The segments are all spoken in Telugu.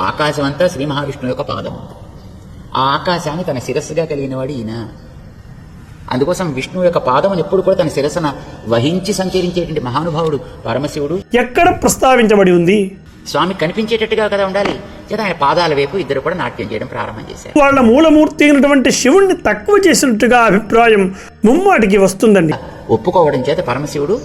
ఆకాశం అంతా శ్రీ మహావిష్ణువు యొక్క పాదం. ఆ ఆకాశాన్ని తన శిరస్సుగా కలిగిన వాడు ఈయన. అందుకోసం విష్ణువు యొక్క పాదమును ఎప్పుడు కూడా తన శిరస్సున వహించి సంచరించేటువంటి మహానుభావుడు పరమశివుడు. ఎక్కడ ప్రస్తావించబడి ఉంది? స్వామి కనిపించేటట్టుగా కదా ఉండాలి. చేత ఆయన పాదాల వైపు ఇద్దరు కూడా నాట్యం చేయడం ప్రారంభం చేశారు. వాళ్ళ మూలమూర్తి అయినటువంటి శివుణ్ణి తక్కువ చేసినట్టుగా అభిప్రాయం ముమ్మాటికి వస్తుందండి. ఒప్పుకోవడం చేత పరమశివుడు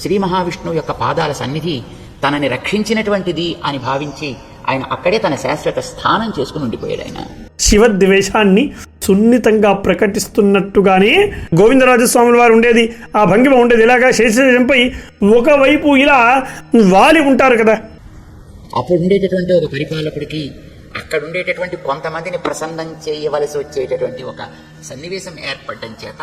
శ్రీ మహావిష్ణువు యొక్క పాదాల సన్నిధి తనని రక్షించినటువంటిది అని భావించి ఆయన అక్కడే తన శాశ్వత స్థానం చేసుకుని ఉండిపోయాడు ఆయన. శివ ద్వేషాన్ని సున్నితంగా ప్రకటిస్తున్నట్టుగానే గోవిందరాజస్వాముల వారు ఉండేది. ఆ భంగిమ ఉండేది. ఇలాగా శేషంపై ఒకవైపు ఇలా వాలి ఉంటారు కదా. అప్పుడు ఉండేటటువంటి ఒక పరిపాలకుడికి అక్కడ ఉండేటటువంటి కొంతమందిని ప్రసన్నం చేయవలసి వచ్చేటటువంటి ఒక సన్నివేశం ఏర్పడడం చేత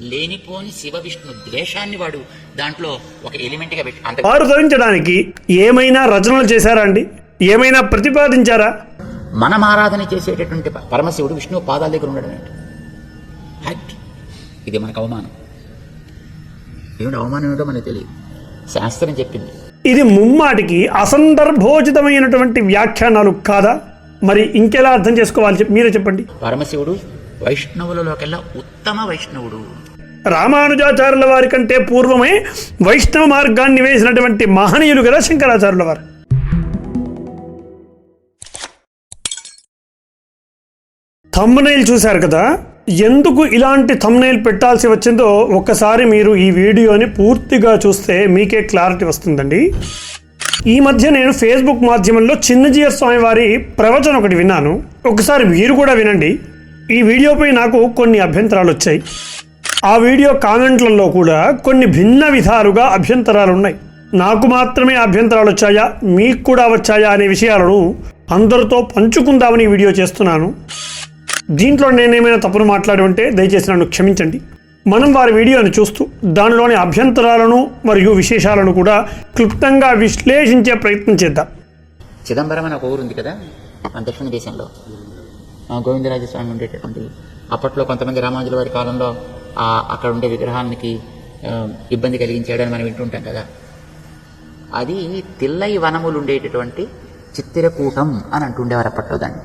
లేనిపోని శివ విష్ణు ద్వేషాన్ని వాడు దాంట్లో ఒక ఎలిమెంట్గా పెట్టి అంత వారు ధరించడానికి ఏమైనా రచనలు చేశారా అండి? ఏమైనా ప్రతిపాదించారా? మనం ఆరాధన చేసేటటువంటి పరమశివుడు విష్ణువు పాదాల దగ్గర ఉండడం ఏంటి హట్. ఇది మనకు అవమానం. ఏమిటి అవమానం ఏమిటో మనకు తెలియదు. శాస్త్రం చెప్పింది. ఇది ముమ్మాటికి అసందర్భోచితమైనటువంటి వ్యాఖ్యానాలు కాదా? మరి ఇంకెలా అర్థం చేసుకోవాలి మీరే చెప్పండి. పరమశివుడు వైష్ణవులలోకెల్లా ఉత్తమ వైష్ణవుడు. రామానుజాచార్యుల వారి కంటే పూర్వమే వైష్ణవ మార్గాన్ని వేసినటువంటి మహనీయులు కదా శంకరాచార్యుల వారు. థంబ్నైల్ చూశారు కదా? ఎందుకు ఇలాంటి థంబ్నైల్ పెట్టాల్సి వచ్చిందో ఒక్కసారి మీరు ఈ వీడియోని పూర్తిగా చూస్తే మీకే క్లారిటీ వస్తుందండి. ఈ మధ్య నేను ఫేస్బుక్ మాధ్యమంలో చిన్నజీయర్ స్వామి వారి ప్రవచనం ఒకటి విన్నాను. ఒకసారి మీరు కూడా వినండి. ఈ వీడియోపై నాకు కొన్ని అభ్యంతరాలు వచ్చాయి. ఆ వీడియో కామెంట్లలో కూడా కొన్ని భిన్న విధాలుగా అభ్యంతరాలు ఉన్నాయి. నాకు మాత్రమే అభ్యంతరాలు వచ్చాయా? మీకు కూడా వచ్చాయా అనే విషయాలను అందరితో పంచుకుందామని ఈ వీడియో చేస్తున్నాను. దీంట్లో నేనేమైనా తప్పును మాట్లాడి ఉంటే దయచేసి నన్ను క్షమించండి. మనం వారి వీడియోను చూస్తూ దానిలోని అభ్యంతరాలను మరియు విశేషాలను కూడా క్లుప్తంగా విశ్లేషించే ప్రయత్నం చేద్దాం. చిదంబరం అని ఒక ఊరు ఉంది కదా? మన దక్షిణ దేశంలో. గోవిందరాజస్వామి ఉండేటటువంటి అప్పట్లో కొంతమంది రామానుజుల వారి కాలంలో అక్కడ ఉండే విగ్రహానికి ఇబ్బంది కలిగించాడని మనం వింటుంటాం కదా. అది తిల్లై వనములు ఉండేటటువంటి చిత్తిరకూటం అని అంటుండేవారు అప్పట్లో దాన్ని.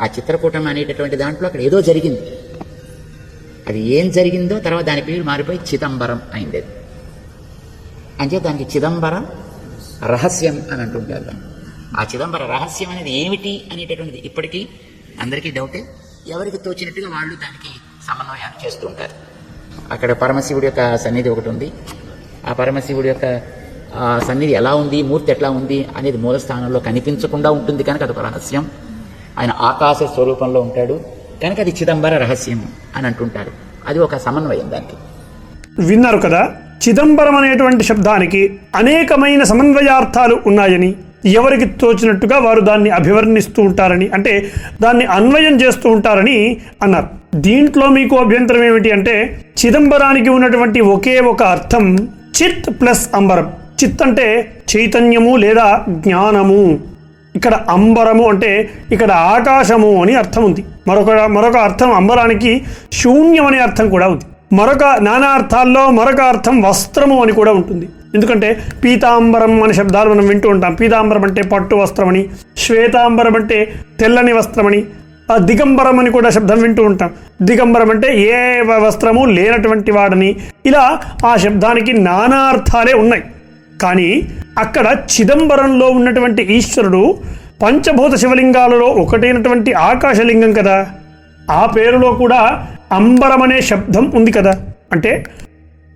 ఆ చిత్రకూటం అనేటటువంటి దాంట్లో అక్కడ ఏదో జరిగింది. అది ఏం జరిగిందో తర్వాత దాని పేరు మారిపోయి చిదంబరం అయింది. అది అంటే దానికి చిదంబరం రహస్యం అని అంటుంటారు. ఆ చిదంబర రహస్యం అనేది ఏమిటి అనేటటువంటిది ఇప్పటికీ అందరికీ డౌటే. ఎవరికి తోచినట్టుగా వాళ్ళు దానికి సమన్వయాన్ని చేస్తూ ఉంటారు. అక్కడ పరమశివుడి యొక్క సన్నిధి ఒకటి ఉంది. ఆ పరమశివుడి యొక్క సన్నిధి ఎలా ఉంది? మూర్తి ఎట్లా ఉంది? అనేది మూల స్థానంలో కనిపించకుండా ఉంటుంది కనుక అదొక రహస్యం. ఆయన ఆకాశ స్వరూపంలో ఉంటాడు. కనుక అది చిదంబర రహస్యం అని అంటుంటారు. అది ఒక సమన్వయం దానికి. విన్నారు కదా చిదంబరం అనేటువంటి శబ్దానికి అనేకమైన సమన్వయార్థాలు ఉన్నాయని ఎవరికి తోచినట్టుగా వారు దాన్ని అభివర్ణిస్తూ ఉంటారని అంటే దాన్ని అన్వయం చేస్తూ ఉంటారని అన్నారు. దీంట్లో మీకు అభ్యంతరం ఏమిటి అంటే చిదంబరానికి ఉన్నటువంటి ఒకే ఒక అర్థం చిత్ ప్లస్ అంబరం. చిత్ అంటే చైతన్యము లేదా జ్ఞానము. ఇక్కడ అంబరము అంటే ఇక్కడ ఆకాశము అని అర్థం ఉంది. మరొక మరొక అర్థం అంబరానికి శూన్యం అనే అర్థం కూడా ఉంది. మరొక నానా అర్థాల్లో మరొక అర్థం వస్త్రము అని కూడా ఉంటుంది. ఎందుకంటే పీతాంబరం అనే శబ్దాలు మనం వింటూ ఉంటాం. పీతాంబరం అంటే పట్టు వస్త్రమని శ్వేతాంబరం అంటే తెల్లని వస్త్రమని ఆ దిగంబరం అని కూడా శబ్దం వింటూ ఉంటాం. దిగంబరం అంటే ఏ వస్త్రము లేనటువంటి వాడని. ఇలా ఆ శబ్దానికి నానా అర్థాలే ఉన్నాయి. కానీ అక్కడ చిదంబరంలో ఉన్నటువంటి ఈశ్వరుడు పంచభూత శివలింగాలలో ఒకటైనటువంటి ఆకాశలింగం కదా. ఆ పేరులో కూడా అంబరం అనే శబ్దం ఉంది కదా. అంటే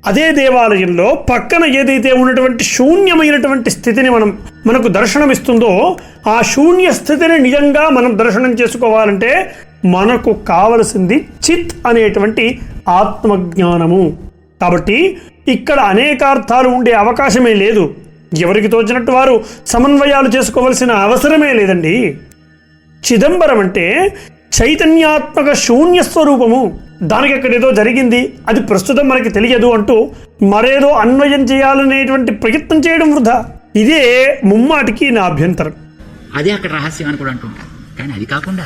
అదే దేవాలయంలో పక్కన ఏదైతే ఉన్నటువంటి శూన్యమైనటువంటి స్థితిని మనం మనకు దర్శనమిస్తుందో ఆ శూన్య స్థితిని నిజంగా మనం దర్శనం చేసుకోవాలంటే మనకు కావలసింది చిత్ అనేటువంటి ఆత్మజ్ఞానము. కాబట్టి ఇక్కడ అనేకార్థాలు ఉండే అవకాశమే లేదు. ఎవరికి తోచినట్టు వారు సమన్వయాలు చేసుకోవలసిన అవసరమే లేదండి. చిదంబరం అంటే చైతన్యాత్మక శూన్య స్వరూపము. దానికి అక్కడ ఏదో జరిగింది. అది ప్రస్తుతం మనకి తెలియదు అంటూ మరేదో అన్వయం చేయాలనేటువంటి ప్రయత్నం చేయడం వృధా. ఇదే ముమ్మాటికి నా అభ్యంతరం. అదే అక్కడ రహస్యం అని కూడా అంటుంటారు. కానీ అది కాకుండా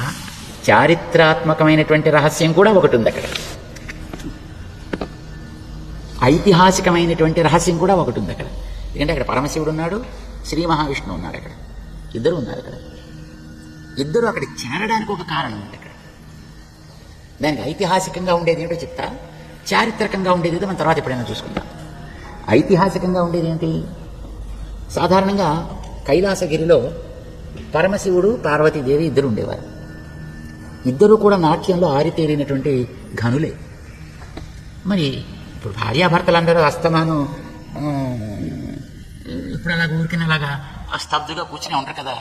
చారిత్రాత్మకమైనటువంటి రహస్యం కూడా ఒకటి ఉంది అక్కడ. ఐతిహాసికమైనటువంటి రహస్యం కూడా ఒకటి ఉంది అక్కడ. ఎందుకంటే అక్కడ పరమశివుడు ఉన్నాడు శ్రీ మహావిష్ణువు ఉన్నాడు అక్కడ. ఇద్దరు ఉన్నారు అక్కడ. ఇద్దరు అక్కడ చేరడానికి ఒక కారణం ఉంది అక్కడ. దానికి ఐతిహాసికంగా ఉండేది ఏంటో చెప్తా. చారిత్రకంగా ఉండేది ఏదో మనం తర్వాత ఎప్పుడైనా చూసుకుందాం. ఐతిహాసికంగా ఉండేది ఏంటి సాధారణంగా కైలాసగిరిలో పరమశివుడు పార్వతీదేవి ఇద్దరు ఉండేవారు. ఇద్దరు కూడా నాట్యంలో ఆరితేరినటువంటి ఘనులే. మరి ఇప్పుడు భార్యాభర్తలందరూ అస్తమానం ఇప్పుడు అలాగ ఊరికినలాగా స్తబ్దుగా కూర్చుని ఉంటారు కదా.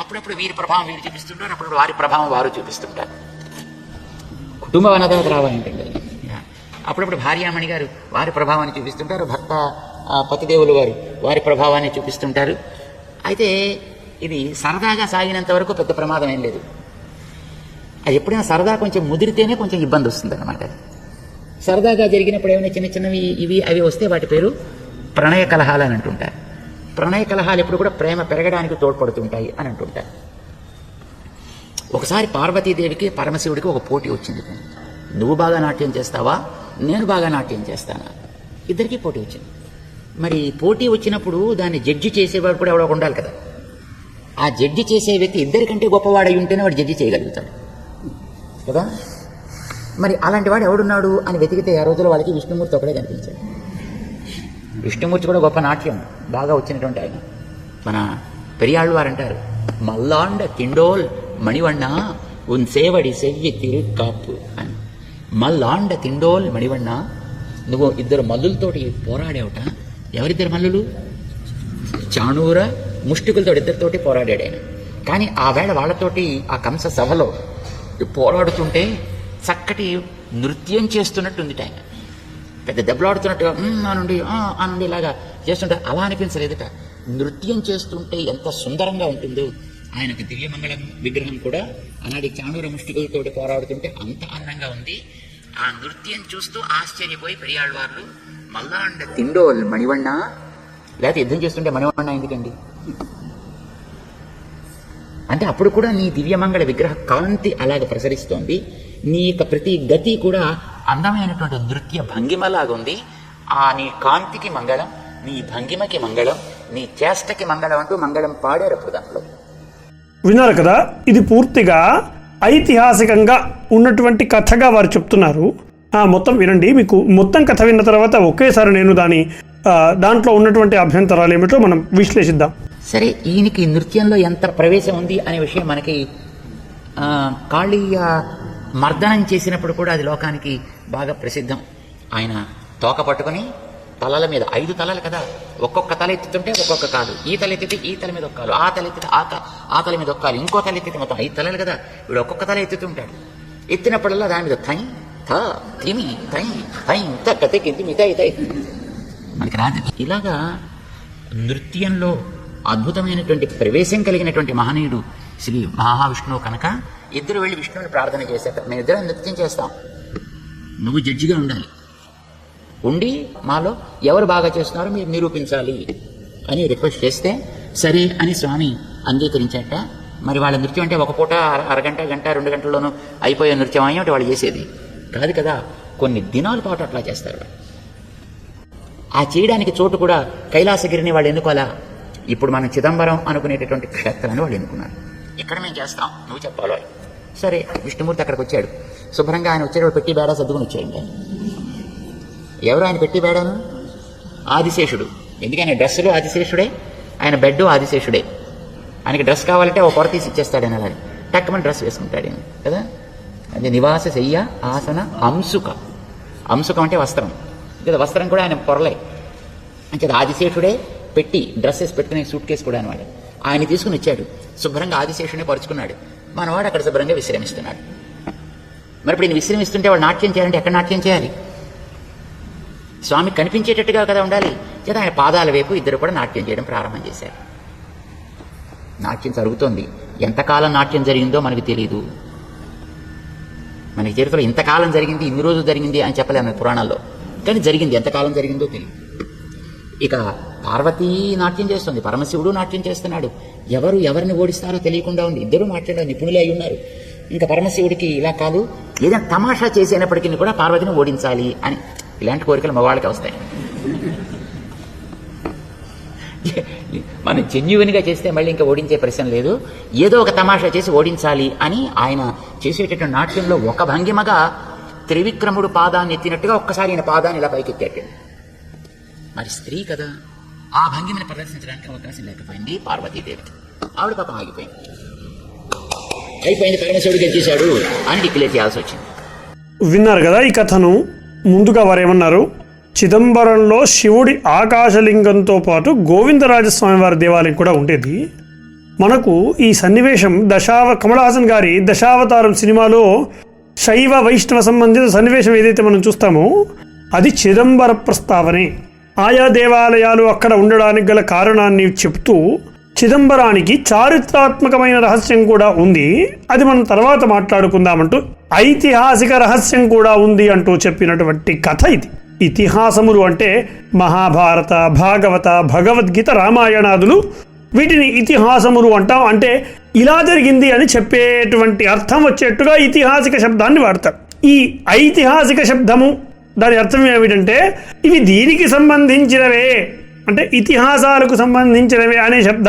అప్పుడప్పుడు వీరి ప్రభావం వీరు చూపిస్తుంటారు అప్పుడు వారి ప్రభావం వారు చూపిస్తుంటారు. కుటుంబ అన్నదాత రావాలంటే అప్పుడప్పుడు భార్యామణి గారు వారి ప్రభావాన్ని చూపిస్తుంటారు భర్త పతిదేవులు వారు వారి ప్రభావాన్ని చూపిస్తుంటారు. అయితే ఇది సరదాగా సాగినంత వరకు పెద్ద ప్రమాదం ఏం లేదు. అది ఎప్పుడైనా సరదా కొంచెం ముదిరితేనే కొంచెం ఇబ్బంది వస్తుంది అనమాట సరదాగా జరిగినప్పుడు ఏమైనా చిన్న చిన్నవి ఇవి అవి వస్తే వాటి పేరు ప్రణయ కలహాలు అని అంటుంటారు. ప్రణయ కలహాలు ఎప్పుడు కూడా ప్రేమ పెరగడానికి తోడ్పడుతుంటాయి అని అంటుంటారు. ఒకసారి పార్వతీదేవికి పరమశివుడికి ఒక పోటీ వచ్చింది. నువ్వు బాగా నాట్యం చేస్తావా? నేను బాగా నాట్యం చేస్తానా? ఇద్దరికీ పోటీ వచ్చింది. మరి పోటీ వచ్చినప్పుడు దాన్ని జడ్జి చేసేవాడు కూడా ఎవడో ఉండాలి కదా. ఆ జడ్జి చేసే వ్యక్తి ఇద్దరికంటే గొప్పవాడై ఉంటేనే వాడు జడ్జి చేయగలుగుతాడు. కదా? మరి అలాంటి వాడు ఎవడున్నాడు అని వెతికితే ఆ రోజుల్లో వాళ్ళకి విష్ణుమూర్తి ఒకడే కనిపించాడు. విష్ణుమూర్తి కూడా గొప్ప నాట్యం బాగా వచ్చినటువంటి ఆయన. మన పెరియాళ్ళు వారు అంటారు మల్లాండ తిండోల్ మణివಣ್ణ ఉన్ సేవడి సెయ్యి తిరుకాపు అని. మల్లాండ తిండోల్ మణివన్న నువ్వు ఇద్దరు మల్లులతోటి పోరాడేవట? ఎవరిద్దరు మల్లులు? చాణూర ముష్టికులతో ఇద్దరితోటి పోరాడాడు ఆయన. కానీ ఆ వేళ వాళ్ళతోటి ఆ కంస సభలో పోరాడుతుంటే చక్కటి నృత్యం చేస్తున్నట్టు ఉంది ఆయన. పెద్ద దెబ్బలాడుతున్నట్టుగా "మ్మ్" అనండి "ఆ" అనండి ఇలాగా చేస్తుంటే అలా అనిపించలేదుట. నృత్యం చేస్తుంటే ఎంత సుందరంగా ఉంటుందో ఆయనకు దివ్యమంగళం విగ్రహం కూడా అలాంటి చాణూర ముష్టికులతోటి పోరాడుతుంటే అంత అందంగా ఉంది. ఆ నృత్యం చూస్తూ ఆశ్చర్యపోయి పెరియాళ్ళవార్లు మల్లాండ తిండోల్ మణివಣ್ణ లేకపోతే యుద్ధం చేస్తుంటే మణివన్న ఎందుకండి? అంటే అప్పుడు కూడా నీ దివ్యమంగళ విగ్రహ కాంతి అలాగ ప్రసరిస్తోంది. నీ యొక్క ప్రతి గతి కూడా అందమైనటువంటి నృత్య భంగిమలాగా ఉంది ఆ నీ కాంతికి మంగళం నీ భంగిమకి మంగళం నీ చేష్టకి మంగళం అంటూ మంగళం పాడారు అప్పుడు దాంట్లో విన్నారు కదా? ఇది పూర్తిగా ఐతిహాసికంగా ఉన్నటువంటి కథగా వారు చెప్తున్నారు. ఆ మొత్తం వినండి. మీకు మొత్తం కథ విన్న తర్వాత ఒకేసారి నేను దాని ఆ, దాంట్లో ఉన్నటువంటి అభ్యంతరాలు ఏమిటో మనం విశ్లేషిద్దాం. సరే ఈయనకి నృత్యంలో ఎంత ప్రవేశం ఉంది అనే విషయం మనకి ఆ, కాళీయ మర్దనం చేసినప్పుడు కూడా అది లోకానికి బాగా ప్రసిద్ధం. ఆయన తోక పట్టుకొని తలల మీద ఐదు తలలు కదా ఒక్కొక్క తల ఎత్తుతుంటే ఒక్కొక్క కాలు. ఈ తల ఎత్తితే ఈ తల మీద ఒక్కాలు ఆ తల ఎత్తితే ఆ ఆ తల మీద ఒక్కాలు ఇంకో తల ఎత్తితే మొత్తం ఐదు తలలు కదా. వీడు ఒక్కొక్క తల ఎత్తుతుంటాడు. ఎత్తినప్పుడల్లా దాని మీద థై థ తిమి థై థై తక్క తెక్కింది మిగతా మనకి రాదు. ఇలాగా నృత్యంలో అద్భుతమైనటువంటి ప్రవేశం కలిగినటువంటి మహనీయుడు శ్రీ మహావిష్ణువు కనుక ఇద్దరు వెళ్ళి విష్ణువుని ప్రార్థన చేశాక మేము ఇద్దరం నృత్యం చేస్తాం. నువ్వు జడ్జిగా ఉండాలి. ఉండి మాలో ఎవరు బాగా చేస్తున్నారో మీరు నిరూపించాలి అని రిక్వెస్ట్ చేస్తే సరే అని స్వామి అంగీకరించాక మరి వాళ్ళ నృత్యం అంటే ఒక పూట అరగంట గంట రెండు గంటల్లోనూ అయిపోయే నృత్యం అయ్యేమిటి వాళ్ళు చేసేది. కాదు కదా కొన్ని దినాల పాటు అట్లా చేస్తారు ఆ చేయడానికి చోటు కూడా కైలాసగిరిని వాళ్ళు ఎన్నుకోవాలా? ఇప్పుడు మనం చిదంబరం అనుకునేటటువంటి క్షేత్రాన్ని వాళ్ళు ఎన్నుకున్నారు. ఇక్కడ మేము చేస్తాం. నువ్వు చెప్పాలో. సరే విష్ణుమూర్తి అక్కడికి వచ్చాడు. శుభ్రంగా ఆయన వచ్చేటప్పుడు పెట్టి బేడా సర్దుకుని వచ్చాయండి ఆయన. ఎవరు ఆయన పెట్టి బేడాను? ఆదిశేషుడు. ఎందుకని డ్రెస్సులు ఆదిశేషుడే? ఆయన బెడ్ ఆదిశేషుడే. ఆయనకి డ్రెస్ కావాలంటే ఒక పొర తీసి ఇచ్చేస్తాడు ఆయన అలాగే టక్కమని డ్రెస్ వేసుకుంటాడు ఆయన కదా? అదే నివాస శయ్య ఆసన అంశుక అంశుకం అంటే వస్త్రం. కదా వస్త్రం కూడా ఆయన పొరలే. అంటే ఆదిశేషుడే పెట్టి డ్రెస్సెస్ పెట్టుకునే సూట్ కేసు కూడా అనమాట. ఆయన తీసుకుని వచ్చాడు. శుభ్రంగా ఆదిశేషుడే పరుచుకున్నాడు. మనవాడు అక్కడ శుభ్రంగా విశ్రమిస్తున్నాడు. మరి ఇప్పుడు ఈయన విశ్రమిస్తుంటే వాడు నాట్యం చేయాలంటే ఎక్కడ నాట్యం చేయాలి? స్వామి కనిపించేటట్టుగా కదా ఉండాలి. చేత ఆయన పాదాల వైపు ఇద్దరు కూడా నాట్యం చేయడం ప్రారంభం చేశారు. నాట్యం జరుగుతోంది. ఎంతకాలం నాట్యం జరిగిందో మనకు తెలియదు మనకి చరిత్రలో ఇంతకాలం జరిగింది ఇన్ని రోజులు జరిగింది అని చెప్పలేము పురాణాల్లో. కానీ జరిగింది. ఎంతకాలం జరిగిందో తెలియదు ఇక పార్వతీ నాట్యం చేస్తుంది పరమశివుడు నాట్యం చేస్తున్నాడు. ఎవరు ఎవరిని ఓడిస్తారో తెలియకుండా ఉంది. ఇద్దరు మాట్లాడే నిపుణులే అయి ఉన్నారు. ఇంకా పరమశివుడికి ఇలా కాదు ఏదైనా తమాషా చేసేనప్పటికీ కూడా పార్వతిని ఓడించాలి అని ఇలాంటి కోరికలు మగవాళ్ళకి వస్తాయి. మనం జెన్యువన్గా చేస్తే మళ్ళీ ఇంకా ఓడించే ప్రశ్న లేదు. ఏదో ఒక తమాషా చేసి ఓడించాలి అని ఆయన చేసేటటువంటి నాట్యంలో ఒక భంగిమగా త్రివిక్రముడు పాదాన్ని ఎత్తినట్టుగా ఒక్కసారి ఆయన పాదాన్ని ఇలా పైకెత్తాడు. మరి స్త్రీ కదా. ఆ భంగిమని ప్రదర్శించడానికి అవకాశం లేకపోయింది పార్వతీదేవికి ఆవిడ పాపం ఆగిపోయింది. అయిపోయింది పరమేశ్వరుడు గెలిచేశాడు అని డిక్లేర్ చేయాల్సి వచ్చింది. విన్నారు కదా ఈ కథను? ముందుగా వారు ఏమన్నారు? చిదంబరంలో శివుడి ఆకాశలింగంతో పాటు గోవిందరాజస్వామి వారి దేవాలయం కూడా ఉండేది. మనకు ఈ సన్నివేశం దశావ కమలహాసన్ గారి దశావతారం సినిమాలో శైవ వైష్ణవ సంబంధిత సన్నివేశం ఏదైతే మనం చూస్తామో అది చిదంబర ప్రస్తావనే. ఆయా దేవాలయాలు అక్కడ ఉండడానికి గల కారణాన్ని చెప్తూ చిదంబరానికి చారిత్రాత్మకమైన రహస్యం కూడా ఉంది. అది మనం తర్వాత మాట్లాడుకుందామంటూ ఐతిహాసిక రహస్యం కూడా ఉంది అంటూ చెప్పినటువంటి కథ ఇది. ఇతిహాసములు అంటే మహాభారత భాగవత భగవద్గీత రామాయణాదులు. వీటిని ఇతిహాసములు అంటాం అంటే ఇలా జరిగింది అని చెప్పేటువంటి అర్థం వచ్చేట్టుగా ఇతిహాసిక శబ్దాన్ని వాడతారు ఈ ఐతిహాసిక శబ్దము దాని అర్థం ఏమిటంటే ఇవి దీనికి సంబంధించినవే అంటే ఇతిహాసాలకు సంబంధించినవే అనే శబ్ద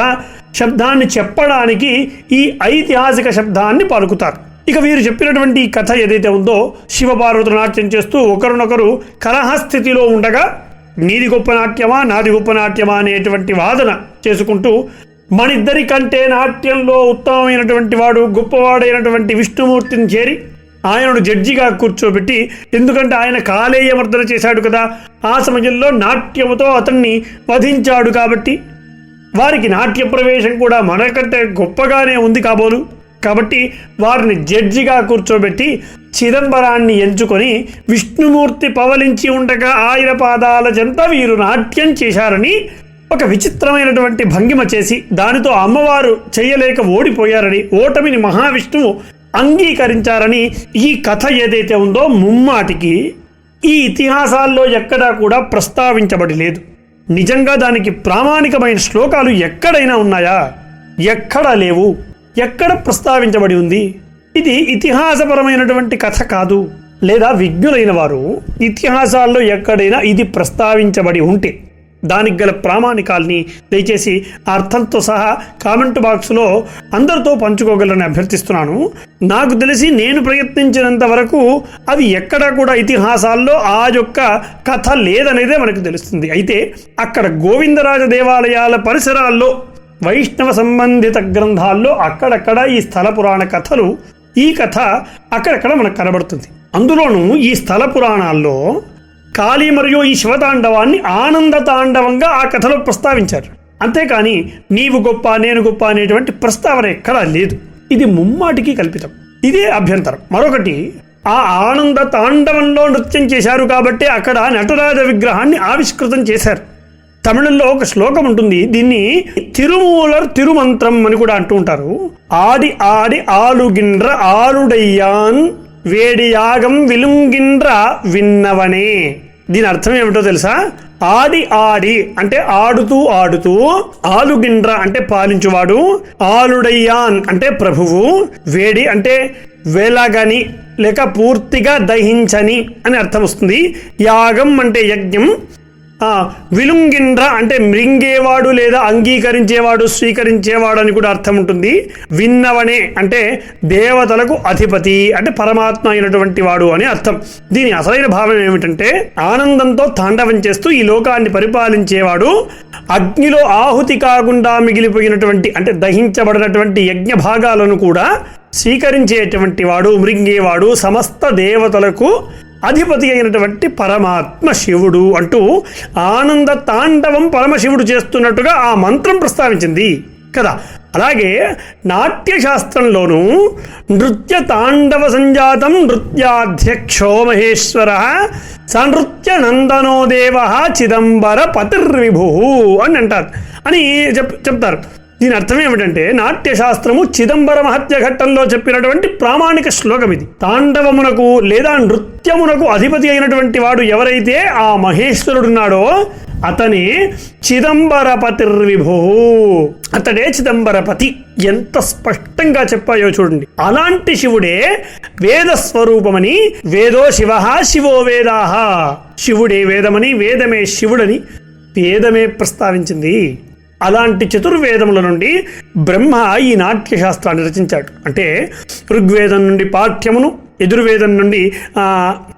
శబ్దాన్ని చెప్పడానికి ఈ ఐతిహాసిక శబ్దాన్ని పలుకుతారు ఇక వీరు చెప్పినటువంటి ఈ కథ ఏదైతే ఉందో శివపార్వతులు నాట్యం చేస్తూ ఒకరినొకరు కలహస్థితిలో ఉండగా నీది గొప్ప నాట్యమా నాది గొప్ప నాట్యమా అనేటువంటి వాదన చేసుకుంటూ మనిద్దరి కంటే నాట్యంలో ఉత్తమమైనటువంటి వాడు గొప్పవాడైనటువంటి విష్ణుమూర్తిని చేరి ఆయనను జడ్జిగా కూర్చోబెట్టి ఎందుకంటే ఆయన కాలేయమర్దన చేశాడు కదా ఆ సమయంలో నాట్యముతో అతన్ని వధించాడు కాబట్టి. వారికి నాట్య ప్రవేశం కూడా మనకంటే గొప్పగానే ఉంది కాబోలు. కాబట్టి వారిని జడ్జిగా కూర్చోబెట్టి చిదంబరాన్ని ఎంచుకొని విష్ణుమూర్తి పవలించి ఉండగా ఆయన పాదాల చెంత వీరు నాట్యం చేశారని ఒక విచిత్రమైనటువంటి భంగిమ చేసి దానితో అమ్మవారు చేయలేక ఓడిపోయారని ఓటమిని మహావిష్ణువు అంగీకరించారని ఈ కథ ఏదైతే ఉందో ముమ్మాటికి ఈ ఇతిహాసాల్లో ఎక్కడా కూడా ప్రస్తావించబడి లేదు నిజంగా దానికి ప్రామాణికమైన శ్లోకాలు ఎక్కడైనా ఉన్నాయా? ఎక్కడా లేవు. ఎక్కడ ప్రస్తావించబడి ఉంది? ఇది ఇతిహాసపరమైనటువంటి కథ కాదు. లేదా విజ్ఞులైన వారు ఇతిహాసాల్లో ఎక్కడైనా ఇది ప్రస్తావించబడి ఉంటే దానికి గల ప్రామాణికాల్ని దయచేసి అర్థంతో సహా కామెంట్ బాక్స్లో అందరితో పంచుకోగలరని అభ్యర్థిస్తున్నాను. నాకు తెలిసి నేను ప్రయత్నించినంత వరకు అది ఎక్కడా కూడా ఇతిహాసాల్లో ఆ యొక్క కథ లేదనేదే మనకు తెలుస్తుంది. అయితే అక్కడ గోవిందరాజ దేవాలయాల పరిసరాల్లో వైష్ణవ సంబంధిత గ్రంథాల్లో అక్కడక్కడ ఈ స్థల పురాణ కథలు ఈ కథ అక్కడక్కడ మనకు కనబడుతుంది. అందులోనూ ఈ స్థల పురాణాల్లో కాళీ మరియు ఈ శివతాండవాన్ని ఆనంద తాండవంగా ఆ కథలో ప్రస్తావించారు. అంతేకాని నీవు గొప్ప నేను గొప్ప అనేటువంటి ప్రస్తావన ఎక్కడా లేదు. ఇది ముమ్మాటికి కల్పితం. ఇదే అభ్యంతరం. మరొకటి ఆ ఆనంద తాండవంలో నృత్యం చేశారు కాబట్టి అక్కడ నటరాజ విగ్రహాన్ని ఆవిష్కృతం చేశారు. తమిళంలో ఒక శ్లోకం ఉంటుంది దీన్ని తిరుమూలర్ తిరుమంత్రం అని కూడా అంటూ ఉంటారు. ఆడి ఆడి ఆలుగిండ్ర ఆలుడయ్యాన్ వేడి యాగం విలుంగిండ్ర విన్నవనే. దీని అర్థం ఏమిటో తెలుసా? ఆడి ఆడి అంటే ఆడుతూ ఆడుతూ ఆలుగిండ్ర అంటే పాలించువాడు ఆలుడయ్యాన్ అంటే ప్రభువు వేడి అంటే వెలగని లేక పూర్తిగా దహించని అని అర్థం వస్తుంది. యాగం అంటే యజ్ఞం విలుంగిండ్ర అంటే మృంగేవాడు లేదా అంగీకరించేవాడు స్వీకరించేవాడు అని కూడా అర్థం ఉంటుంది. విన్నవనే అంటే దేవతలకు అధిపతి అంటే పరమాత్మ అయినటువంటి వాడు అని అర్థం. దీని అసలైన భావం ఏమిటంటే ఆనందంతో తాండవం చేస్తూ ఈ లోకాన్ని పరిపాలించేవాడు అగ్నిలో ఆహుతి కాకుండా మిగిలిపోయినటువంటి అంటే దహించబడినటువంటి యజ్ఞ భాగాలను కూడా స్వీకరించేటువంటి వాడు మృంగేవాడు సమస్త దేవతలకు అధిపతి అయినటువంటి పరమాత్మ శివుడు అంటూ ఆనంద తాండవం పరమశివుడు చేస్తున్నట్టుగా ఆ మంత్రం ప్రస్తావించింది కదా. అలాగే నాట్యశాస్త్రంలోనూ నృత్య తాండవ సంజాతం నృత్యాధ్యక్షో మహేశ్వర సనృత్య నందనోదేవ చిదంబర పతిర్విభు అని అంటారు. అని చెప్ చెప్తారు. దీని అర్థం ఏమిటంటే నాట్యశాస్త్రము చిదంబర మహత్య ఘట్టంలో చెప్పినటువంటి ప్రామాణిక శ్లోకం ఇది. తాండవమునకు లేదా నృత్యమునకు అధిపతి అయినటువంటి వాడు ఎవరైతే ఆ మహేశ్వరుడున్నాడో అతని చిదంబరపతిర్విభో. అతడే చిదంబరపతి. ఎంత స్పష్టంగా చెప్పాయో చూడండి. అలాంటి శివుడే వేద స్వరూపమని వేదో శివ శివో వేదాహ శివుడే వేదమని వేదమే శివుడని వేదమే ప్రస్తావించింది. అలాంటి చతుర్వేదముల నుండి బ్రహ్మ ఈ నాట్య శాస్త్రాన్ని రచించాడు. అంటే ఋగ్వేదం నుండి పాఠ్యమును ఎదుర్వేదం నుండి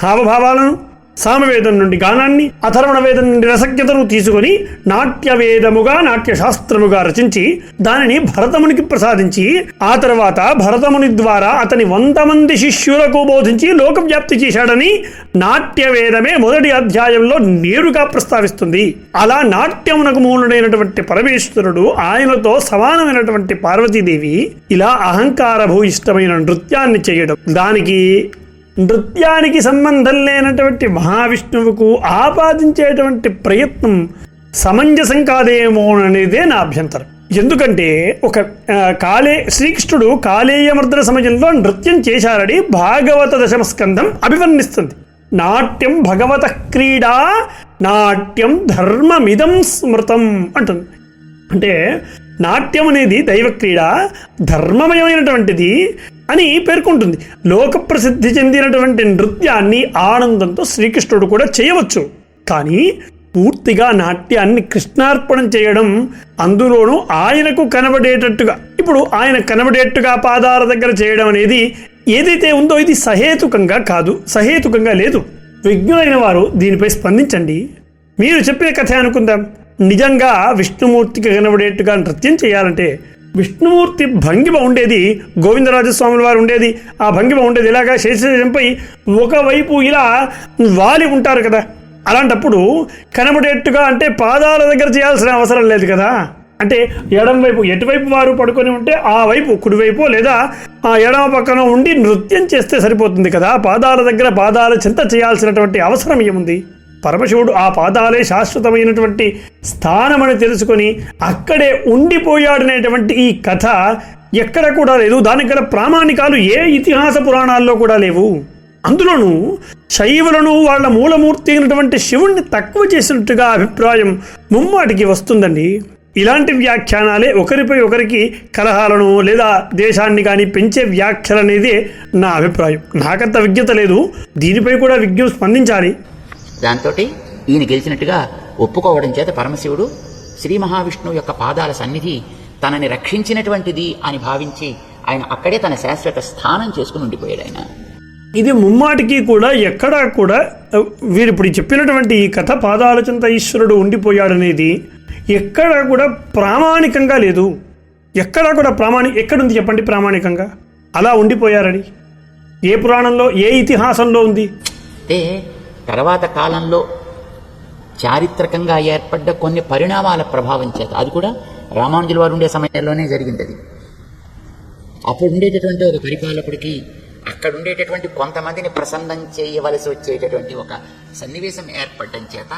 హావభావాలను సామవేదం నుండి గానాన్ని అథర్వణ వేదం నుండి రసజ్ఞతను తీసుకొని నాట్యవేదముగా నాట్యశాస్త్రముగా రచించి దానిని భరతమునికి ప్రసాదించి ఆ తర్వాత భరతముని ద్వారా అతని వంద మంది శిష్యులకు బోధించి లోకవ్యాప్తి చేశాడని నాట్యవేదమే మొదటి అధ్యాయంలో నేరుగా ప్రస్తావిస్తుంది. అలా నాట్యమునకు మూలుడైనటువంటి పరమేశ్వరుడు ఆయనతో సమానమైనటువంటి పార్వతీదేవి ఇలా అహంకార భూయిష్టమైన నృత్యాన్ని చేయడం. దానికి నృత్యానికి సంబంధం లేనటువంటి మహావిష్ణువుకు ఆపాదించేటువంటి ప్రయత్నం సమంజసం కాదేమో అనేదే నా అభ్యంతరం. ఎందుకంటే ఒక కాలే శ్రీకృష్ణుడు కాళేయమర్దన సమయంలో నృత్యం చేశారని భాగవత దశమస్కందం అభివర్ణిస్తుంది. నాట్యం భగవత క్రీడా నాట్యం ధర్మమిదం స్మృతం అంటుంది. అంటే నాట్యం అనేది దైవ క్రీడ ధర్మమయమైనటువంటిది అని పేర్కొంటుంది. లోక ప్రసిద్ధి చెందినటువంటి నృత్యాన్ని ఆనందంతో శ్రీకృష్ణుడు కూడా చేయవచ్చు. కానీ పూర్తిగా నాట్యాన్ని కృష్ణార్పణం చేయడం అందులోనూ ఆయనకు కనబడేటట్టుగా ఇప్పుడు ఆయన కనబడేట్టుగా పాదాల దగ్గర చేయడం అనేది ఏదైతే ఉందో ఇది సహేతుకంగా కాదు సహేతుకంగా లేదు. విజ్ఞులైన వారు దీనిపై స్పందించండి. మీరు చెప్పిన కథ అనుకుందాం. నిజంగా విష్ణుమూర్తికి కనబడేట్టుగా నృత్యం చేయాలంటే విష్ణుమూర్తి భంగిమ ఉండేది గోవిందరాజస్వాముల వారు ఉండేది. ఆ భంగిమ ఉండేది ఇలాగా శేషంపై ఒకవైపు ఇలా వాలి ఉంటారు కదా. అలాంటప్పుడు కనబడేట్టుగా అంటే పాదాల దగ్గర చేయాల్సిన అవసరం లేదు కదా. అంటే ఎడం వైపు ఎటువైపు వారు పడుకొని ఉంటే ఆ వైపు కుడివైపు లేదా ఆ ఎడమ పక్కన ఉండి నృత్యం చేస్తే సరిపోతుంది కదా. పాదాల దగ్గర పాదాల చింత చేయాల్సినటువంటి అవసరం ఏముంది? పరమశివుడు ఆ పాదాలే శాశ్వతమైనటువంటి స్థానమని తెలుసుకొని అక్కడే ఉండిపోయాడనేటువంటి ఈ కథ ఎక్కడ కూడా లేదు. దానికి గల ప్రామాణికాలు ఏ ఇతిహాస పురాణాల్లో కూడా లేవు. అందులోనూ శైవులను వాళ్ళ మూలమూర్తి అయినటువంటి శివుణ్ణి తక్కువ చేసినట్టుగా అభిప్రాయం ముమ్మాటికి వస్తుందండి. ఇలాంటి వ్యాఖ్యానాలే ఒకరిపై ఒకరికి కలహాలను లేదా దేశాన్ని కానీ పెంచే వ్యాఖ్యలు అనేది నా అభిప్రాయం. నాకంత విజ్ఞత లేదు. దీనిపై కూడా విజ్ఞం స్పందించాలి. దాంతో ఈయన గెలిచినట్టుగా ఒప్పుకోవడం చేత పరమశివుడు శ్రీ మహావిష్ణువు యొక్క పాదాల సన్నిధి తనని రక్షించినటువంటిది అని భావించి ఆయన అక్కడే తన శాశ్వత స్థానం చేసుకుని ఉండిపోయాడు ఆయన. ఇది ముమ్మాటికి కూడా ఎక్కడా కూడా వీరు ఇప్పుడు చెప్పినటువంటి ఈ కథ పాదాలచంత ఈశ్వరుడు ఉండిపోయాడనేది ఎక్కడా కూడా ప్రామాణికంగా లేదు. ఎక్కడా కూడా ప్రామాణి ఎక్కడుంది చెప్పండి ప్రామాణికంగా? అలా ఉండిపోయారని. ఏ పురాణంలో ఏ ఇతిహాసంలో ఉంది? అంటే తర్వాత కాలంలో చారిత్రకంగా ఏర్పడ్డ కొన్ని పరిణామాల ప్రభావం చేత అది కూడా రామానుజుల వారు ఉండే సమయంలోనే జరిగింది అది అప్పుడు ఉండేటటువంటి ఒక పరిపాలకుడికి అక్కడ ఉండేటటువంటి కొంతమందిని ప్రసన్నం చేయవలసి వచ్చేటటువంటి ఒక సన్నివేశం ఏర్పడడం చేత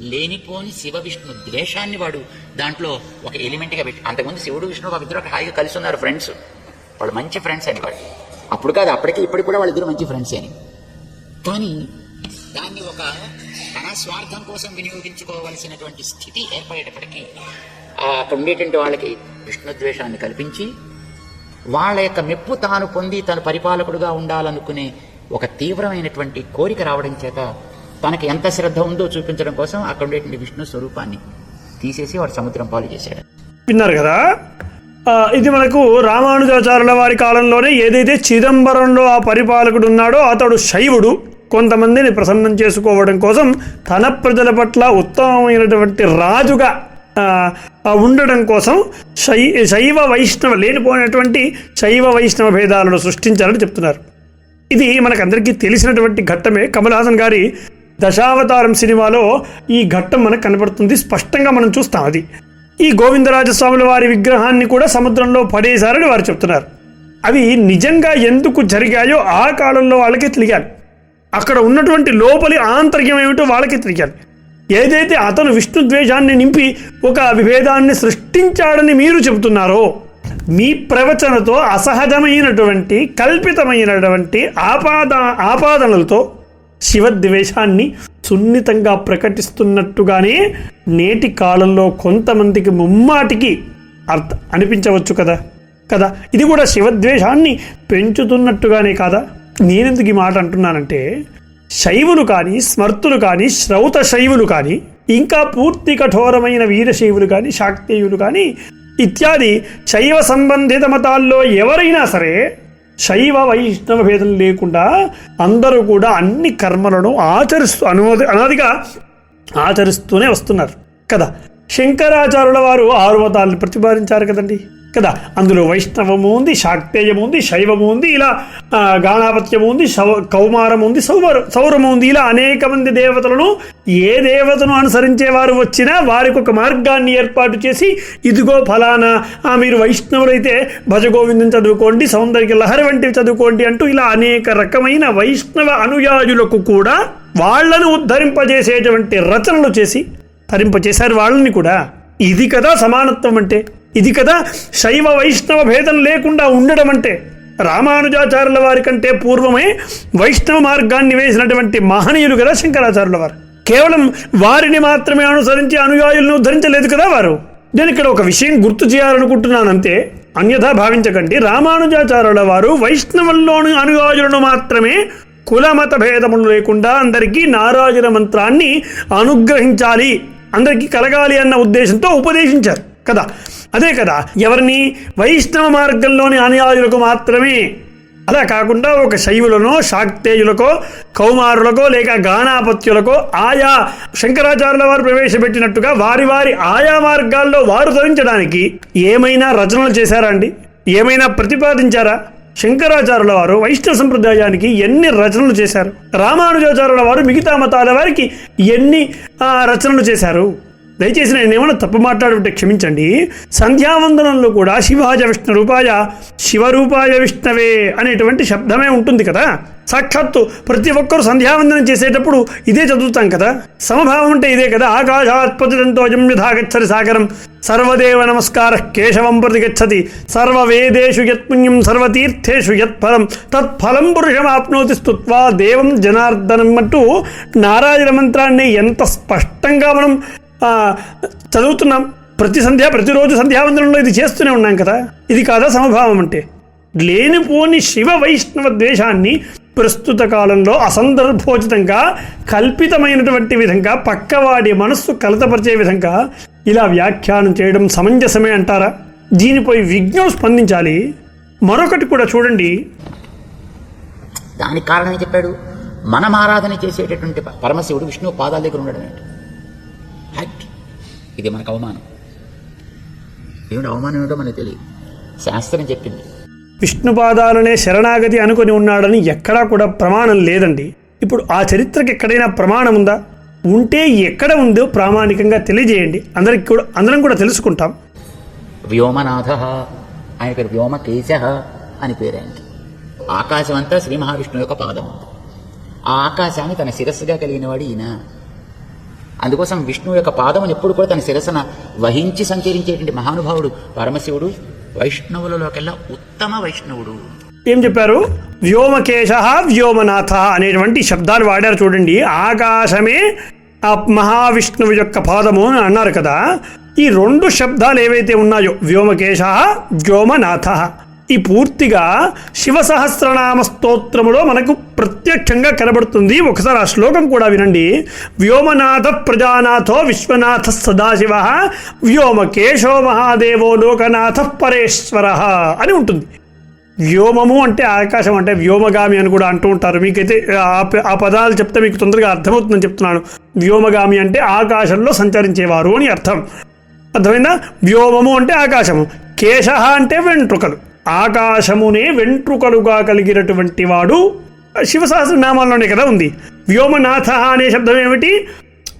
లేనిపోని శివ విష్ణు ద్వేషాన్ని వాడు దాంట్లో ఒక ఎలిమెంట్గా పెట్టి అంతకుముందు శివుడు విష్ణువు వాళ్ళిద్దరు ఒక హాయిగా కలిసి ఉన్నారు ఫ్రెండ్స్. వాళ్ళు మంచి ఫ్రెండ్స్ అని వాడు. అప్పుడు కాదు అప్పటికి ఇప్పటికి కూడా వాళ్ళిద్దరు మంచి ఫ్రెండ్స్ అని. కానీ దాన్ని ఒక తన స్వార్థం కోసం వినియోగించుకోవలసినటువంటి స్థితి ఏర్పడేటప్పటికీ ఆ అక్కడ ఉండేటువంటి వాళ్ళకి విష్ణుద్వేషాన్ని కల్పించి వాళ్ళ యొక్క మెప్పు తాను పొంది తను పరిపాలకుడుగా ఉండాలనుకునే ఒక తీవ్రమైనటువంటి కోరిక రావడం చేత తనకి ఎంత శ్రద్ధ ఉందో చూపించడం కోసం అక్కడ ఉండేటువంటి విష్ణు స్వరూపాన్ని తీసేసి వాడు సముద్రం పాలు చేశాడు. విన్నారు కదా? ఇది మనకు రామానుజాచార్యుల వారి కాలంలోనే ఏదైతే చిదంబరంలో ఆ పరిపాలకుడు ఉన్నాడో అతడు శైవుడు. కొంతమందిని ప్రసన్నం చేసుకోవడం కోసం తన ప్రజల పట్ల ఉత్తమమైనటువంటి రాజుగా ఉండడం కోసం శై శైవ వైష్ణవ లేనిపోయినటువంటి శైవ వైష్ణవ భేదాలను సృష్టించాలని చెప్తున్నారు. ఇది మనకందరికీ తెలిసినటువంటి ఘట్టమే. కమల్ హాసన్ గారి దశావతారం సినిమాలో ఈ ఘట్టం మనకు కనబడుతుంది స్పష్టంగా మనం చూస్తాం అది. ఈ గోవిందరాజస్వాముల వారి విగ్రహాన్ని కూడా సముద్రంలో పడేశారని వారు చెప్తున్నారు. అవి నిజంగా ఎందుకు జరిగాయో ఆ కాలంలో వాళ్ళకి తెలియాలి. అక్కడ ఉన్నటువంటి లోపలి ఆంతర్యం ఏమిటో వాళ్ళకి తెలియాలి. ఏదైతే అతను విష్ణు ద్వేషాన్ని నింపి ఒక విభేదాన్ని సృష్టించాడని మీరు చెబుతున్నారో మీ ప్రవచనతో అసహజమైనటువంటి కల్పితమైనటువంటి ఆపాద ఆపాదనలతో శివద్వేషాన్ని సున్నితంగా ప్రకటిస్తున్నట్టుగానే నేటి కాలంలో కొంతమందికి ముమ్మాటికి అర్థ అనిపించవచ్చు కదా? కదా? ఇది కూడా శివద్వేషాన్ని పెంచుతున్నట్టుగానే కాదా? నేనెందుకు ఈ మాట అంటున్నానంటే శైవులు కానీ స్మర్తులు కానీ శ్రౌత శైవులు కానీ ఇంకా పూర్తి కఠోరమైన వీరశైవులు కానీ శాక్తేయులు కానీ ఇత్యాది శైవ సంబంధిత మతాల్లో ఎవరైనా సరే శైవ వైష్ణవ భేదం లేకుండా అందరూ కూడా అన్ని కర్మలను ఆచరిస్తూ అనుమతి అనాదిగా ఆచరిస్తూనే వస్తున్నారు. కదా? శంకరాచార్యుల వారు ఆరు మతాలను ప్రతిపాదించారు కదండి. కదా? అందులో వైష్ణవము ఉంది శాక్తేయము ఉంది శైవము ఉంది ఇలా గాణాపత్యము ఉంది సౌ కౌమారం ఉంది సౌమరు సౌరము ఉంది ఇలా అనేక మంది దేవతలను ఏ దేవతను అనుసరించే వారు వచ్చినా వారికి ఒక మార్గాన్ని ఏర్పాటు చేసి ఇదిగో ఫలానా ఆ, మీరు వైష్ణవులైతే భజగోవిందం చదువుకోండి సౌందర్య లహరి వంటివి చదువుకోండి అంటూ ఇలా అనేక రకమైన వైష్ణవ అనుయాయులకు కూడా వాళ్ళను ఉద్ధరింపజేసేటువంటి రచనలు చేసి తరింపచేశారు వాళ్ళని కూడా. ఇది కదా సమానత్వం అంటే. ఇది కదా శైవ వైష్ణవ భేదం లేకుండా ఉండడం అంటే. రామానుజాచార్యుల వారి కంటే పూర్వమే వైష్ణవ మార్గాన్ని వేసినటువంటి మహనీయులు కదా శంకరాచార్యుల వారు. కేవలం వారిని మాత్రమే అనుసరించి అనుయాయులను ఉద్ధరించలేదు కదా వారు. నేను ఇక్కడ ఒక విషయం గుర్తు చేయాలనుకుంటున్నానంతే. అన్యథా భావించకండి. రామానుజాచార్యుల వారు వైష్ణవుల్లోని అనుయాయులను మాత్రమే కులమత భేదములు లేకుండా అందరికీ నారాజుల మంత్రాన్ని అనుగ్రహించాలి అందరికీ కలగాలి అన్న ఉద్దేశంతో ఉపదేశించారు. కదా? అదే కదా ఎవరిని వైష్ణవ మార్గంలోని అనుయాయులకు మాత్రమే. అలా కాకుండా ఒక శైవులనో శాక్తేయులకో కౌమారులకో లేక గానాపత్యులకో ఆయా శంకరాచార్యుల వారు ప్రవేశపెట్టినట్టుగా వారి వారి ఆయా మార్గాల్లో వారు ధరించడానికి ఏమైనా రచనలు చేశారా అండి? ఏమైనా ప్రతిపాదించారా? శంకరాచార్యుల వారు వైష్ణవ సంప్రదాయానికి ఎన్ని రచనలు చేశారు? రామానుజాచార్యుల వారు మిగతా మతాల వారికి ఎన్ని రచనలు చేశారు? దయచేసి నేను ఏమైనా తప్పు మాట్లాడుంటే క్షమించండి. సంధ్యావందనంలో కూడా శివాజ విష్ణు రూపాయ శివరూపాయ విష్ణవే అనేటువంటి శబ్దమే ఉంటుంది కదా. సాక్షాత్తు ప్రతి ఒక్కరు సంధ్యావందనం చేసేటప్పుడు ఇదే చదువుతాం కదా. సమభావం అంటే ఇదే కదా. ఆకాశాత్పతితో యథా సాగరం. సర్వదేవ నమస్కార కేశవం ప్రతి గచ్చతి. సర్వవేదేషు యత్పుణ్యం సర్వతీర్థేషు యత్ఫలం తత్ఫలం పురుషమాప్నోతి స్తుత్వా దేవం జనార్దనం అంటూ నారాయణ మంత్రాన్ని ఎంత స్పష్టంగా మనం చదువుతున్నాం. ప్రతి సంధ్య ప్రతిరోజు సంధ్యావందనంలో ఇది చేస్తూనే ఉన్నాం కదా. ఇది కాదా సమభావం అంటే? లేనిపోని శివ వైష్ణవ ద్వేషాన్ని ప్రస్తుత కాలంలో అసందర్భోచితంగా కల్పితమైనటువంటి విధంగా పక్కవాడి మనస్సు కలతపరిచే విధంగా ఇలా వ్యాఖ్యానం చేయడం సమంజసమే అంటారా? దీనిపై విజ్ఞం స్పందించాలి. మరొకటి కూడా చూడండి. దానికి కారణం చెప్పాడు? మనం ఆరాధన చేసేటటువంటి పరమశివుడు విష్ణువు పాదాల దగ్గర ఉండడం ఏంటి? హట్. ఇది మనకు అవమానం. ఏమిటి అవమానం ఏమిటో మనకు తెలియదు. శాస్త్రం చెప్పింది. విష్ణుపాదాలనే శరణాగతి అనుకొని ఉన్నాడని ఎక్కడా కూడా ప్రమాణం లేదండి. ఇప్పుడు ఆ చరిత్రకి ఎక్కడైనా ప్రమాణం ఉందా? ఉంటే ఎక్కడ ఉందో ప్రామాణికంగా తెలియజేయండి. అందరికి కూడా అందరం కూడా తెలుసుకుంటాం. వ్యోమనాథ ఆయన పేరు. వ్యోమకేశ అని పేరు ఆయనకి. ఆకాశం అంతా శ్రీ మహావిష్ణువు యొక్క పాదం. ఆ ఆకాశాన్ని తన శిరస్సుగా కలిగిన వాడు ఈయన. అందుకోసం విష్ణువు యొక్క పాదమును ఎప్పుడు కూడా తన శిరసన వహించి సంచరించేటువంటి మహానుభావుడు పరమశివుడు వైష్ణవులలోకెల్లా ఉత్తమ వైష్ణవుడు. ఏం చెప్పారు? వ్యోమకేశ వ్యోమనాథ అనేటువంటి శబ్దాలు వాడారు చూడండి. ఆకాశమే ఆ మహావిష్ణువు యొక్క పాదము అని అన్నారు కదా. ఈ రెండు శబ్దాలు ఏవైతే ఉన్నాయో వ్యోమకేశ వ్యోమనాథ. ఈ పూర్తిగా శివ సహస్రనామ స్తోత్రములో మనకు ప్రత్యక్షంగా కనబడుతుంది. ఒకసారి ఆ శ్లోకం కూడా వినండి. వ్యోమనాథ ప్రజానాథో విశ్వనాథ సదాశివ వ్యోమకేశో మహాదేవో లోకనాథ పరేశ్వర అని ఉంటుంది. వ్యోమము అంటే ఆకాశం అంటే వ్యోమగామి అని కూడా అంటూ ఉంటారు. మీకైతే ఆ ఆ పదాలు చెప్తే మీకు తొందరగా అర్థమవుతుందని చెప్తున్నాను. వ్యోమగామి అంటే ఆకాశంలో సంచరించేవారు అని అర్థం. అర్థమైందా? వ్యోమము అంటే ఆకాశము. కేశ అంటే వెంట్రుకలు. ఆకాశమునే వెంట్రుకలుగా కలిగినటువంటి వాడు శివ కదా ఉంది. వ్యోమనాథ అనే శబ్దం ఏమిటి?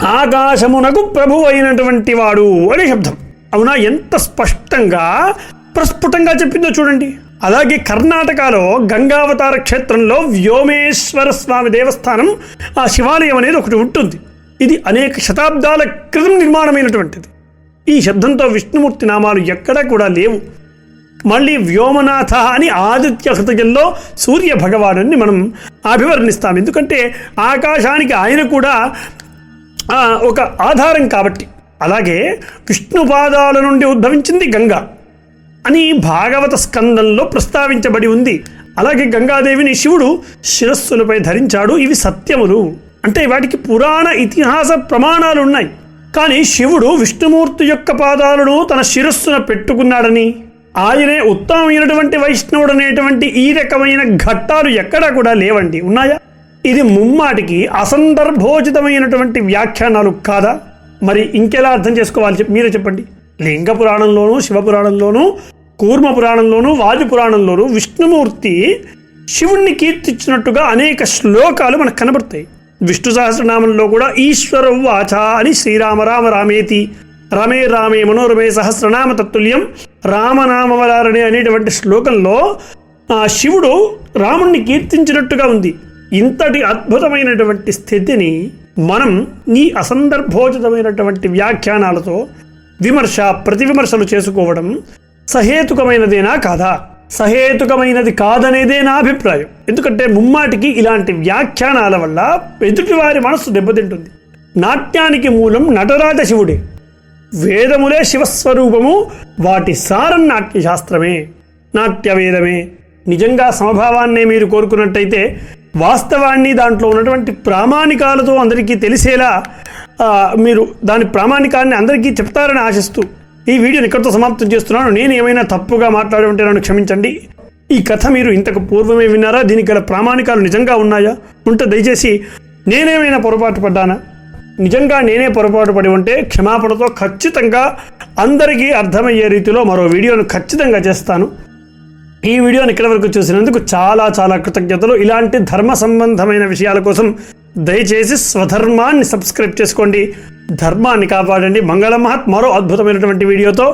ఆకాశమునకు ప్రభు అయినటువంటి వాడు అనే శబ్దం. అవునా? ఎంత స్పష్టంగా ప్రస్ఫుటంగా చెప్పిందో చూడండి. అలాగే కర్ణాటకలో గంగావతార క్షేత్రంలో వ్యోమేశ్వర స్వామి దేవస్థానం ఆ శివాలయం అనేది ఒకటి ఉంటుంది. ఇది అనేక శతాబ్దాల క్రితం నిర్మాణమైనటువంటిది. ఈ శబ్దంతో విష్ణుమూర్తి నామాలు ఎక్కడా కూడా లేవు. మళ్ళీ వ్యోమనాథ అని ఆదిత్య హృదయంలో సూర్య భగవాను మనం అభివర్ణిస్తాం. ఎందుకంటే ఆకాశానికి ఆయన కూడా ఒక ఆధారం కాబట్టి. అలాగే విష్ణు పాదాల నుండి ఉద్భవించింది గంగా అని భాగవత స్కందంలో ప్రస్తావించబడి ఉంది. అలాగే గంగాదేవిని శివుడు శిరస్సులపై ధరించాడు. ఇవి సత్యములు. అంటే వాటికి పురాణ ఇతిహాస ప్రమాణాలు ఉన్నాయి కానీ శివుడు విష్ణుమూర్తి యొక్క పాదాలను తన శిరస్సున పెట్టుకున్నాడని ఆయనే ఉత్తమమైనటువంటి వైష్ణవుడు అనేటువంటి ఈ రకమైన ఘట్టాలు ఎక్కడా కూడా లేవండి. ఉన్నాయా? ఇది ముమ్మాటికి అసందర్భోచితమైనటువంటి వ్యాఖ్యానాలు కాదా? మరి ఇంకెలా అర్థం చేసుకోవాలి మీరే చెప్పండి. లింగ పురాణంలోనూ శివపురాణంలోనూ కూర్మ పురాణంలోనూ వాజు పురాణంలోనూ విష్ణుమూర్తి శివుణ్ణి కీర్తించినట్టుగా అనేక శ్లోకాలు మనకు కనబడతాయి. విష్ణు సహస్రనామంలో కూడా ఈశ్వర వాచ అని శ్రీరామ రామ రామేతి రమే రామే మనోరమే సహస్రనామ తత్తుల్యం రామనామవరారణి అనేటువంటి శ్లోకంలో ఆ శివుడు రాముణ్ణి కీర్తించినట్టుగా ఉంది. ఇంతటి అద్భుతమైనటువంటి స్థితిని మనం ఈ అసందర్భోచితమైనటువంటి వ్యాఖ్యానాలతో విమర్శ ప్రతివిమర్శలు చేసుకోవడం సహేతుకమైనదేనా కాదా? సహేతుకమైనది కాదనేదే నా అభిప్రాయం. ఎందుకంటే ముమ్మాటికి ఇలాంటి వ్యాఖ్యానాల వల్ల ఎదుటివారి మనస్సు దెబ్బతింటుంది. నాట్యానికి మూలం నటరాజ శివుడే. వేదములే శివస్వరూపము వాటి సారం నాట్యశాస్త్రమే నాట్యవేదమే. నిజంగా సమభావాన్నే మీరు కోరుకున్నట్టయితే వాస్తవాన్ని దాంట్లో ఉన్నటువంటి ప్రామాణికాలతో అందరికీ తెలిసేలా మీరు దాని ప్రామాణికాన్ని అందరికీ చెప్తారని ఆశిస్తూ ఈ వీడియోని ఇక్కడితో సమాప్తం చేస్తున్నాను. నేను ఏమైనా తప్పుగా మాట్లాడి ఉంటే నన్ను క్షమించండి. ఈ కథ మీరు ఇంతకు పూర్వమే విన్నారా? దీనికి గల ప్రామాణికాలు నిజంగా ఉన్నాయా? ఉంటే దయచేసి నేనేమైనా పొరపాటు పడ్డానా? నిజంగా నేనే పొరపాటు పడి ఉంటే క్షమాపణతో ఖచ్చితంగా అందరికీ అర్థమయ్యే రీతిలో మరో వీడియోను ఖచ్చితంగా చేస్తాను. ఈ వీడియోని ఇక్కడి వరకు చూసినందుకు చాలా చాలా కృతజ్ఞతలు. ఇలాంటి ధర్మ సంబంధమైన విషయాల కోసం దయచేసి స్వధర్మాన్ని సబ్స్క్రైబ్ చేసుకోండి. ధర్మాన్ని కాపాడండి. మంగళ మహత్ మరో అద్భుతమైనటువంటి వీడియోతో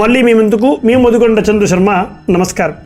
మళ్ళీ మీ ముందుకు మీ ముదుగొండ చంద్ర శర్మ. నమస్కారం.